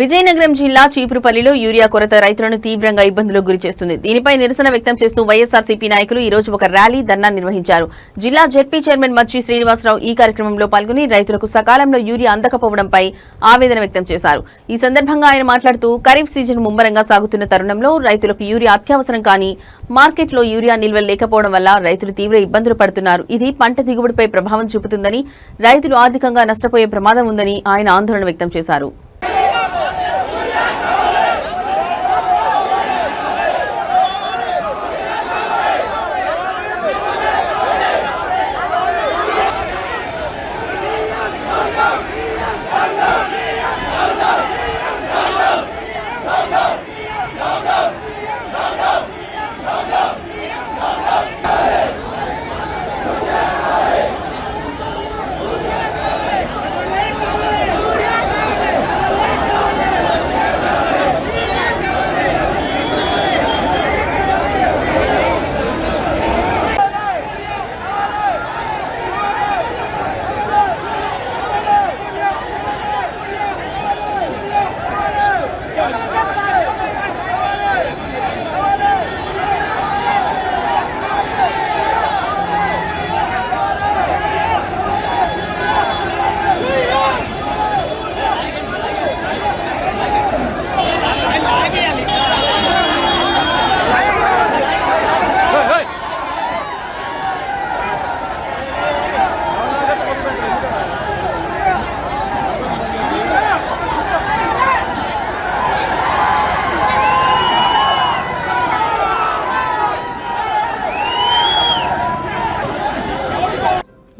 విజయనగరం జిల్లా చీపురుపల్లిలో యూరియా కొరత రైతులను తీవ్రంగా ఇబ్బందులకు గురిచేస్తుంది దీనిపై నిరసన వ్యక్తం చేస్తూ వైఎస్ఆర్సీపీ నాయకులు ఈ రోజు ఒక ర్యాలీ ధర్నా నిర్వహించారు. జిల్లా జెడ్పీ చైర్మన్ మచ్చి శ్రీనివాసరావు ఈ కార్యక్రమంలో పాల్గొని రైతులకు సకాలంలో యూరియా అందకపోవడంపై ఆవేదన వ్యక్తం చేశారు. ఈ సందర్భంగా ఆయన మాట్లాడుతూ ఖరీఫ్ సీజన్ ముమ్మరంగా సాగుతున్న తరుణంలో రైతులకు యూరియా అత్యవసరం కానీ మార్కెట్లో యూరియా నిల్వలు లేకపోవడం వల్ల రైతులు తీవ్ర ఇబ్బందులు పడుతున్నారు. ఇది పంట దిగుబడిపై ప్రభావం చూపుతుందని రైతులు ఆర్థికంగా నష్టపోయే ప్రమాదం ఉందని ఆయన ఆందోళన వ్యక్తం చేశారు.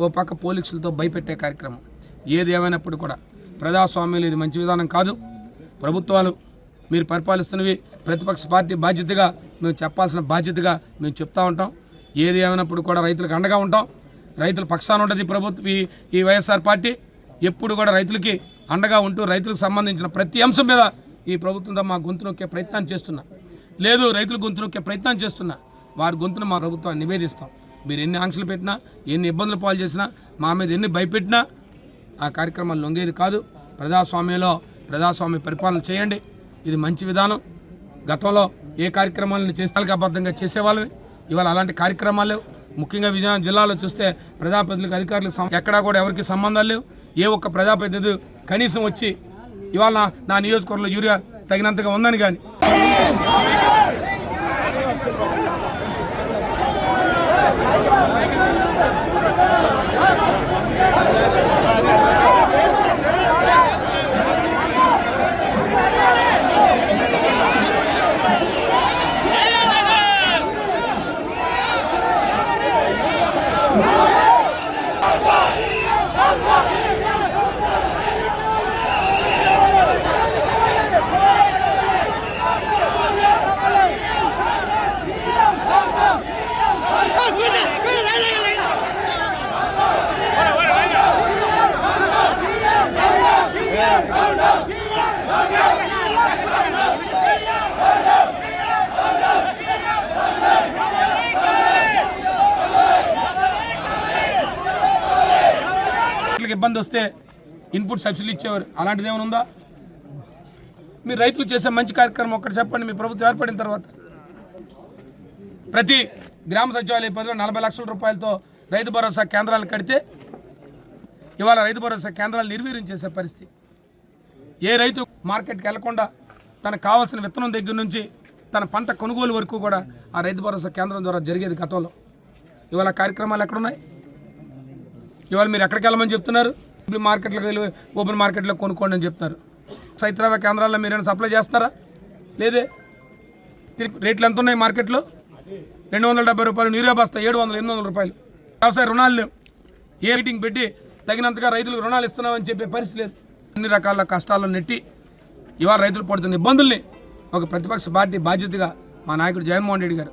ఓ పక్క పోలీసులతో భయపెట్టే కార్యక్రమం. ఏది ఏమైనప్పుడు కూడా ప్రజాస్వామ్యంలో ఇది మంచి విధానం కాదు. ప్రభుత్వాలు మీరు పరిపాలిస్తున్నవి ప్రతిపక్ష పార్టీ బాధ్యతగా మేము చెప్పాల్సిన బాధ్యతగా మేము చెప్తా ఉంటాం. ఏది ఏమైనప్పుడు కూడా రైతులకు అండగా ఉంటాం. రైతుల పక్షాన ఉంటుంది ప్రభుత్వం ఈ ఈ వైఎస్ఆర్ పార్టీ. ఎప్పుడు కూడా రైతులకి అండగా ఉంటూ రైతులకు సంబంధించిన ప్రతి అంశం మీద ఈ ప్రభుత్వంతో మా గొంతు నొక్కే ప్రయత్నం చేస్తున్నా. లేదు రైతులు గొంతు నొక్కే ప్రయత్నం చేస్తున్నా. వారి గొంతును మా ప్రభుత్వాన్ని నివేదిస్తాం. మీరు ఎన్ని ఆంక్షలు పెట్టినా ఎన్ని ఇబ్బందులు పాలు చేసినా మా మీద ఎన్ని భయపెట్టినా ఆ కార్యక్రమాలు లొంగేది కాదు. ప్రజాస్వామ్యంలో ప్రజాస్వామ్య పరిపాలన చేయండి. ఇది మంచి విధానం. గతంలో ఏ కార్యక్రమాలను చేస్తాలకబద్ధంగా చేసేవాళ్ళమే. ఇవాళ అలాంటి కార్యక్రమాలు లేవు. ముఖ్యంగా విజయనగరం జిల్లాలో చూస్తే ప్రజాప్రతినిధులకు అధికారులకు ఎక్కడా కూడా ఎవరికి సంబంధాలు లేవు. ఏ ఒక్క ప్రజాప్రతినిధి కనీసం వచ్చి ఇవాళ నా- నా నియోజకవర్గంలో యూరియా తగినంతగా ఉందని కానీ ఇబ్బంది వస్తే ఇన్పుట్ సబ్సిడీ ఇచ్చేవారు. అలాంటిది ఏమైనా ఉందా? మీరు రైతులు చేసే మంచి కార్యక్రమం ఒకటి చెప్పండి మీ ప్రభుత్వం ఏర్పడిన తర్వాత. ప్రతి గ్రామ సచివాలయ పరిధిలో నలభై లక్షల రూపాయలతో రైతు భరోసా కేంద్రాలు కడితే ఇవాళ రైతు భరోసా కేంద్రాలు నిర్వీర్యం చేసే పరిస్థితి. ఏ రైతు మార్కెట్కి వెళ్ళకుండా తనకు కావాల్సిన విత్తనం దగ్గర నుంచి తన పంట కొనుగోలు వరకు కూడా ఆ రైతు భరోసా కేంద్రం ద్వారా జరిగేది గతంలో. ఇవాళ కార్యక్రమాలు ఎక్కడున్నాయి? ఇవాళ మీరు ఎక్కడికి వెళ్ళమని చెప్తున్నారు? ఇప్పుడు మార్కెట్లోకి వెళ్ళి ఓపెన్ మార్కెట్లో కొనుక్కోండి అని చెప్తున్నారు. సైత్రావ కేంద్రాల్లో మీరు ఏమైనా సప్లై చేస్తారా లేదే? తిరిగి రేట్లు ఎంత ఉన్నాయి మార్కెట్లో? రెండు వందల డెబ్బై రూపాయలు యూరియా బస్తా ఏడు వందలు ఎనిమిది వందల రూపాయలు. వ్యవసాయ రుణాలు లేవు. ఏ రేటింగ్ పెట్టి తగినంతగా రైతులకు రుణాలు ఇస్తున్నామని చెప్పే పరిస్థితి లేదు. అన్ని రకాల కష్టాలను నెట్టి ఇవాళ రైతులు పడుతున్న ఇబ్బందుల్ని ఒక ప్రతిపక్ష పార్టీ బాధ్యతగా మా నాయకుడు జగన్మోహన్ రెడ్డి గారు